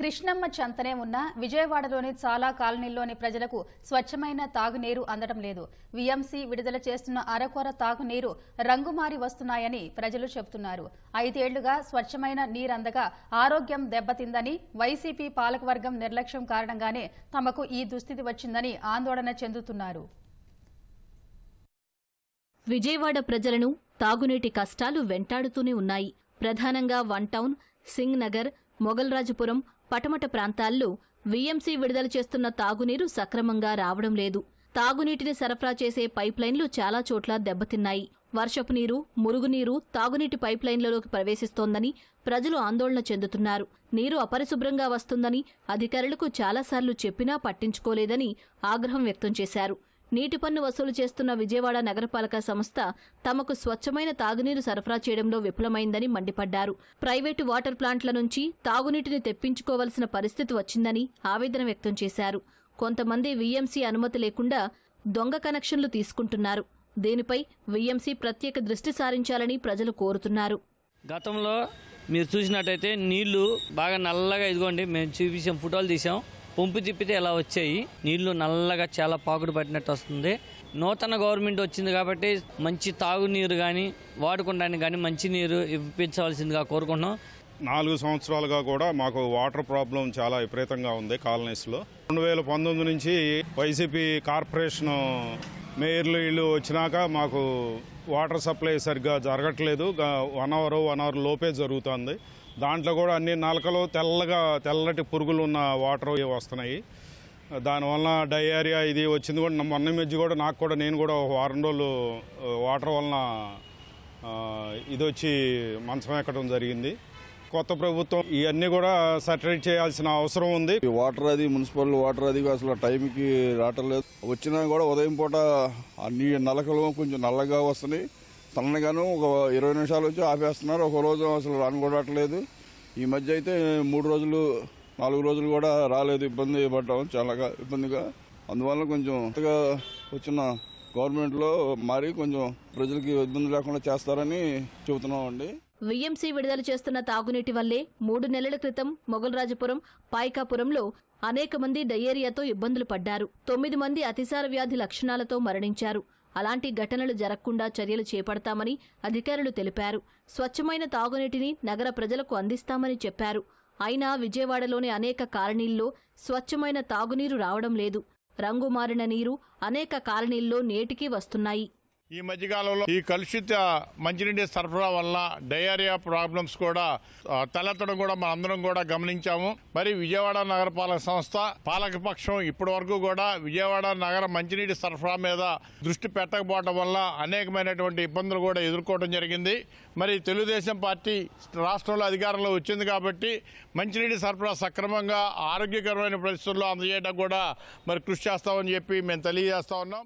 కృష్ణమ్మ చెంతనే ఉన్న విజయవాడలోని చాలా కాలనీల్లోని ప్రజలకు స్వచ్ఛమైన తాగునీరు అందడం లేదు. వీఎంసీ విడుదల చేస్తున్న అరకొర తాగునీరు రంగుమారి వస్తున్నాయని ప్రజలు చెబుతున్నారు. ఐదేళ్ళుగా స్వచ్ఛమైన నీరందగా ఆరోగ్యం దెబ్బతిందని వైసీపీ పాలకవర్గం నిర్లక్ష్యం కారణంగానే తమకు ఈ దుస్థితి వచ్చిందని ఆందోళన చెందుతున్నారు. విజయవాడ ప్రజలను తాగునీటి కష్టాలు వెంటాడుతూనే ఉన్నాయి. ప్రధానంగా వన్ టౌన్ సింగ్ నగర్ మొగల్రాజుపురం పటమట ప్రాంతాల్లో వీఎంసీ విడుదల చేస్తున్న తాగునీరు సక్రమంగా రావడం లేదు. తాగునీటిని సరఫరా చేసే పైప్లైన్లు చాలా చోట్ల దెబ్బతిన్నాయి. వర్షపు నీరు మురుగునీరు తాగునీటి పైప్లైన్లలోకి ప్రవేశిస్తోందని ప్రజలు ఆందోళన చెందుతున్నారు. నీరు అపరిశుభ్రంగా వస్తుందని అధికారులకు చాలాసార్లు చెప్పినా పట్టించుకోలేదని ఆగ్రహం వ్యక్తం చేశారు. నీటి పన్ను వసూలు చేస్తున్న విజయవాడ నగరపాలక సంస్థ తమకు స్వచ్ఛమైన తాగునీరు సరఫరా చేయడంలో విఫలమైందని మండిపడ్డారు. ప్రైవేటు వాటర్ ప్లాంట్ల నుంచి తాగునీటిని తెప్పించుకోవలసిన పరిస్థితి వచ్చిందని ఆవేదన వ్యక్తం చేశారు. కొంతమంది వీఎంసీ అనుమతి లేకుండా దొంగ కనెక్షన్లు తీసుకుంటున్నారు. దీనిపై వీఎంసీ ప్రత్యేక దృష్టి సారించాలని ప్రజలు కోరుతున్నారు. గతంలో మీరు చూసినట్టయితే నీళ్ళు బాగా నల్లగా ఇదిగోండి మేము చూపించాం ఫోటోలు తీసాం పంపు తిప్పితే ఇలా వచ్చాయి? నీళ్ళు నల్లగా చాలా పాకుడు పట్టినట్టు వస్తుంది. నూతన గవర్నమెంట్ వచ్చింది కాబట్టి మంచి తాగునీరు కానీ వాడుకోవడానికి కానీ మంచి నీరు ఇప్పించవలసిందిగా కోరుకుంటున్నాం. నాలుగు సంవత్సరాలుగా కూడా మాకు వాటర్ ప్రాబ్లం చాలా విపరీతంగా ఉంది కాలనీస్లో. రెండు వేల పంతొమ్మిది నుంచి వైసీపీ కార్పొరేషన్ మేయర్లు ఇల్లు వచ్చినాక మాకు వాటర్ సప్లై సరిగ్గా జరగట్లేదు. వన్ అవర్ వన్ అవర్ లోపే జరుగుతుంది. దాంట్లో కూడా అన్ని నలకలు తెల్లగా తెల్లటి పురుగులు ఉన్న వాటర్ వస్తున్నాయి. దానివల్ల డయేరియా ఇది వచ్చింది కూడా మొన్న మధ్య కూడా నాకు కూడా నేను కూడా ఒక వారం రోజులు వాటర్ వలన ఇది వచ్చి మంచం ఎక్కడం జరిగింది. కొత్త ప్రభుత్వం ఇవన్నీ కూడా సర్టిఫైడ్ చేయాల్సిన అవసరం ఉంది. వాటర్ అది మున్సిపల్ వాటర్ అది అసలు టైంకి రావట్లేదు వచ్చినా కూడా ఉదయం పూట అన్ని నలకలు కొంచెం నల్లగా వస్తున్నాయి. సన్నగాను ఒక ఇరవై నిమిషాలు వచ్చి ఆపేస్తున్నారు. ఒక రోజు అసలు రాను కూడా రావట్లేదు. ఈ మధ్య అయితే మూడు రోజులు నాలుగు రోజులు కూడా రాలేదు. ఇబ్బంది పడ్డాం చాలా ఇబ్బందిగా. అందువల్ల కొంచెం కొత్తగా వచ్చిన గవర్నమెంట్లో మారి కొంచెం ప్రజలకి ఇబ్బంది లేకుండా చేస్తారని చెబుతున్నామండి. వీఎంసీ విడుదల చేస్తున్న తాగునీటి వల్లే మూడు నెలల క్రితం మొగల్రాజపురం పాయికాపురంలో అనేక మంది డయేరియాతో ఇబ్బందులు పడ్డారు. తొమ్మిది మంది అతిసార వ్యాధి లక్షణాలతో మరణించారు. అలాంటి ఘటనలు జరగకుండా చర్యలు చేపడతామని అధికారులు తెలిపారు. స్వచ్ఛమైన తాగునీటిని నగర ప్రజలకు అందిస్తామని చెప్పారు. అయినా విజయవాడలోని అనేక కాలనీల్లో స్వచ్ఛమైన తాగునీరు రావడం లేదు. రంగు మారిన నీరు అనేక కాలనీల్లో నేటికీ వస్తున్నాయి. ఈ మధ్యకాలంలో ఈ కలుషిత మంచినీటి సరఫరా వల్ల డయేరియా ప్రాబ్లమ్స్ కూడా తలెత్తడం కూడా మన అందరం కూడా గమనించాము. మరి విజయవాడ నగరపాలక సంస్థ పాలకపక్షం ఇప్పటి వరకు కూడా విజయవాడ నగర మంచినీటి సరఫరా మీద దృష్టి పెట్టకపోవడం వల్ల అనేకమైనటువంటి ఇబ్బందులు కూడా ఎదుర్కోవడం జరిగింది. మరి తెలుగుదేశం పార్టీ రాష్ట్రంలో అధికారంలో వచ్చింది కాబట్టి మంచినీటి సరఫరా సక్రమంగా ఆరోగ్యకరమైన పరిస్థితుల్లో అందజేయడం కూడా మరి కృషి చేస్తామని చెప్పి మేము తెలియజేస్తా ఉన్నాం.